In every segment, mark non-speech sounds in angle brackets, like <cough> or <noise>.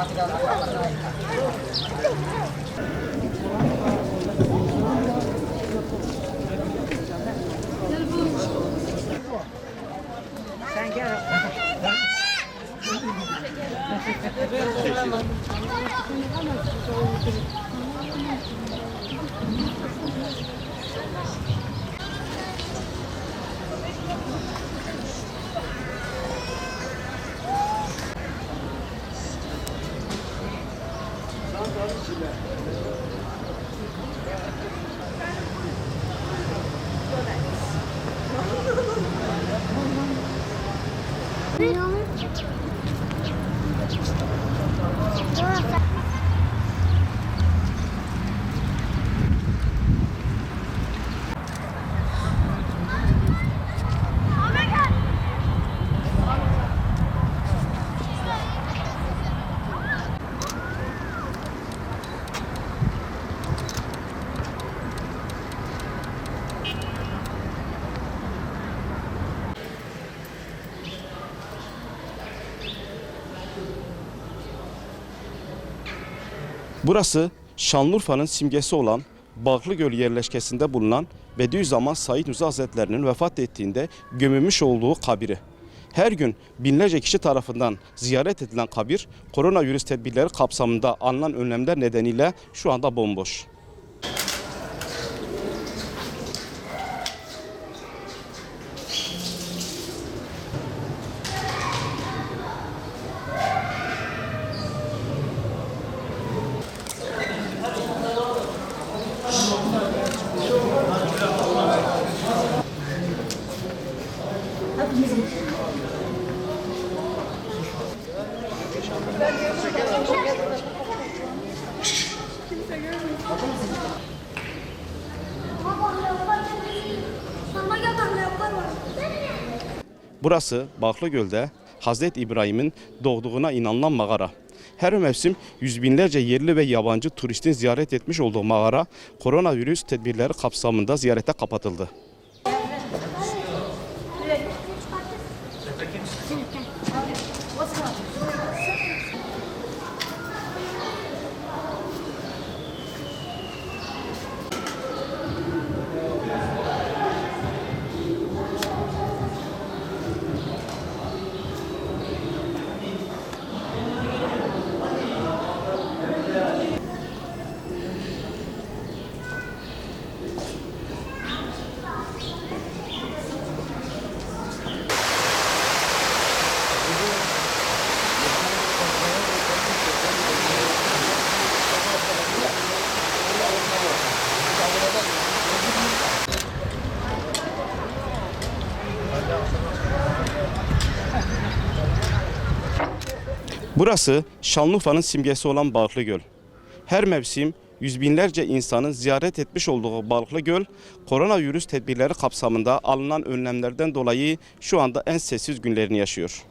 Sen gel. Yeah. Burası Şanlıurfa'nın simgesi olan Bağlıgöl yerleşkesinde bulunan Bediüzzaman Said Nursi Hazretlerinin vefat ettiğinde gömülmüş olduğu kabiri. Her gün binlerce kişi tarafından ziyaret edilen kabir koronavirüs tedbirleri kapsamında alınan önlemler nedeniyle şu anda bomboş. Leopar var. Burası Bağlıgöl'de Hazreti İbrahim'in doğduğuna inanılan mağara. Her mevsim yüz binlerce yerli ve yabancı turistin ziyaret etmiş olduğu mağara koronavirüs tedbirleri kapsamında ziyarete kapatıldı. Burası Şanlıurfa'nın simgesi olan Bağlıgöl. Her mevsim yüz binlerce insanın ziyaret etmiş olduğu Bağlıgöl, koronavirüs tedbirleri kapsamında alınan önlemlerden dolayı şu anda en sessiz günlerini yaşıyor.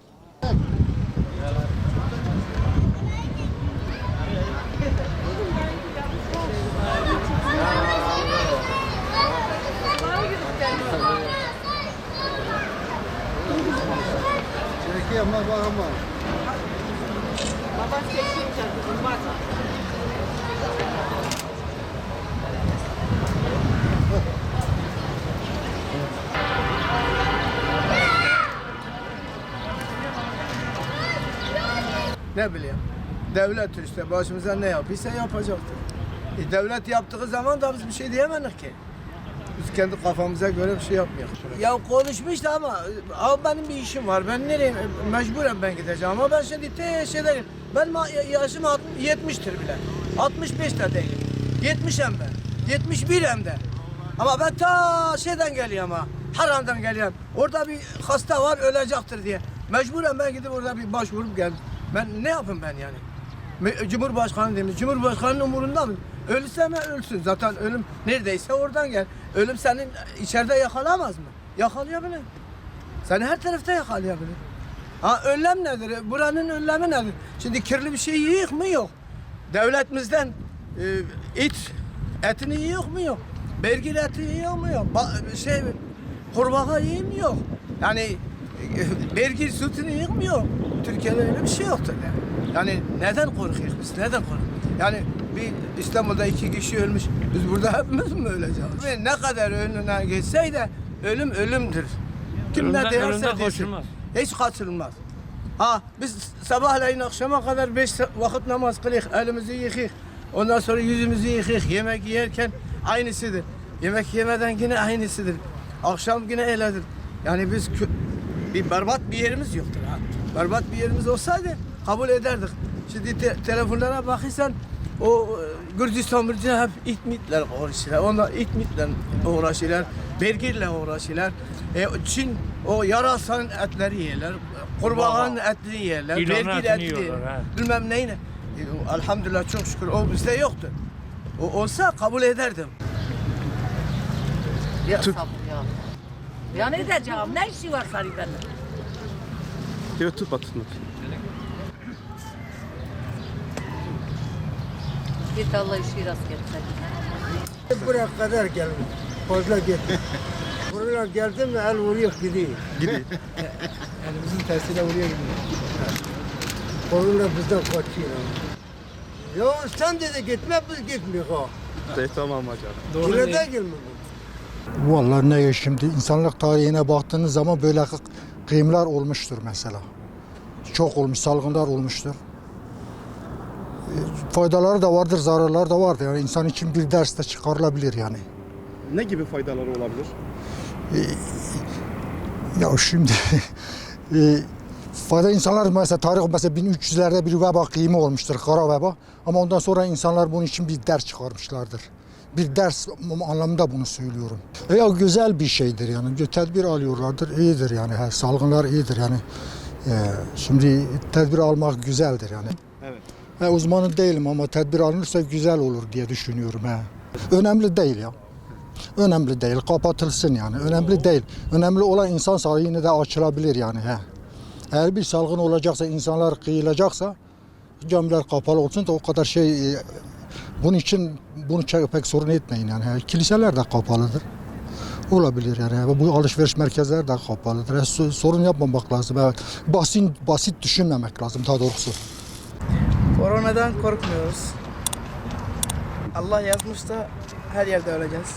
Ne bileyim. Devlet işte başımıza ne yapıyorsa yapacaktır. E, devlet yaptığı zaman da biz bir şey diyemedik ki. Biz kendi kafamıza göre bir şey yapmıyoruz. Ya konuşmuştu ama abi benim bir işim var. Ben nereye mecburen ben gideceğim ama ben şimdi te şeylerim. Ben ma- yaşım 70'tir bile. 65 de değilim. 70 hem de. 71 hem de. Ama ben ta şeyden geliyorum ha. Haran'dan geliyorum. Orada bir hasta var ölecektir diye. Mecburen ben gidip orada bir başvurup geldim. Ben ne yapayım ben yani? Cumhurbaşkanı demiş. Cumhurbaşkanının umurunda mı? Ölürse mi ölsün. Zaten ölüm neredeyse oradan gel. Ölüm senin içeride yakalamaz mı? Yakalayabilir. Seni her tarafta yakalayabilir. Ha önlem nedir? Buranın önlemi nedir? Şimdi kirli bir şey yiyor mu? Yok. Devletimizden e, it etini yiyor mu? Yok. Bergil eti yiyor mu? Yok. Ba- şey kurbağa yiyor mu? Yok. Yani <laughs> bergil sütünü? Yok. Türkiye'de öyle bir şey yoktur yani. Yani neden korkuyoruz biz? Neden korkuyoruz? Yani bir İstanbul'da iki kişi ölmüş. Biz burada hepimiz mi öleceğiz? Ve ne kadar önüne geçseydi de ölüm ölümdür. Kim ne derse desin. Hiç kaçırılmaz. Ha biz sabahleyin akşama kadar beş vakit namaz kılıyık, elimizi yıkayık. Ondan sonra yüzümüzü yıkayık. Yemek yerken aynısıdır. Yemek yemeden yine aynısıdır. Akşam yine öyledir. Yani biz bir berbat bir yerimiz yoktur ha. Berbat bir yerimiz olsaydı kabul ederdik. Şimdi te- telefonlara bakırsan o e, Gürcistan Mürcistan hep itmitler uğraşırlar. Onlar itmitle uğraşırlar. Bergirle uğraşırlar. E, Çin o yarasan etleri yerler. Kurbağanın etini yerler. Bergir etini yerler. Bilmem neyine. E, elhamdülillah çok şükür o bizde yoktu. O olsa kabul ederdim. Ya sabır ya. Ya ne diyeceğim? Ne işi var benimle? Diyor tut batın. Git Allah işi rast getirsin. Buraya kadar geldim. Fazla gittim. <laughs> Buraya geldim mi el vuruyor gidiyor. Gidiyor. <laughs> Elimizin tersiyle vuruyor gidiyor. Korona bizden kaçıyor. Ya sen dedi gitme biz gitmiyor ha. tamam hocam. Yine de gelme bu. Vallahi ne şimdi insanlık tarihine baktığınız zaman böyle kı- kıyımlar olmuştur mesela. Çok olmuş, salgınlar olmuştur. E, Faydaları da vardır, zararları da vardır. Yani insan için bir ders de çıkarılabilir yani. Ne gibi faydaları olabilir? Ya şimdi <laughs> e, fayda insanlar mesela tarih mesela 1300'lerde bir veba kıyımı olmuştur, kara veba. Ama ondan sonra insanlar bunun için bir ders çıkarmışlardır. Bir ders anlamında bunu söylüyorum. E ya güzel bir şeydir yani. Bir Tedbir alıyorlardır, iyidir yani. Ha, salgınlar iyidir yani. E, şimdi tedbir almak güzeldir yani. Evet. Ha, uzmanı değilim ama tedbir alınırsa güzel olur diye düşünüyorum. Ha. Önemli değil ya. Önemli değil. Kapatılsın yani. Önemli değil. Önemli olan insan sağlığı yine de açılabilir yani. He. Eğer bir salgın olacaksa, insanlar kıyılacaksa camiler kapalı olsun da o kadar şey e, bunun için bunu pek sorun etmeyin yani. Kiliseler de kapalıdır. Olabilir yani. Bu alışveriş merkezleri de kapalıdır. So- sorun yapmamak lazım. Basit basit düşünmemek lazım daha doğrusu. Koronadan korkmuyoruz. Allah yazmış da her yerde öleceğiz.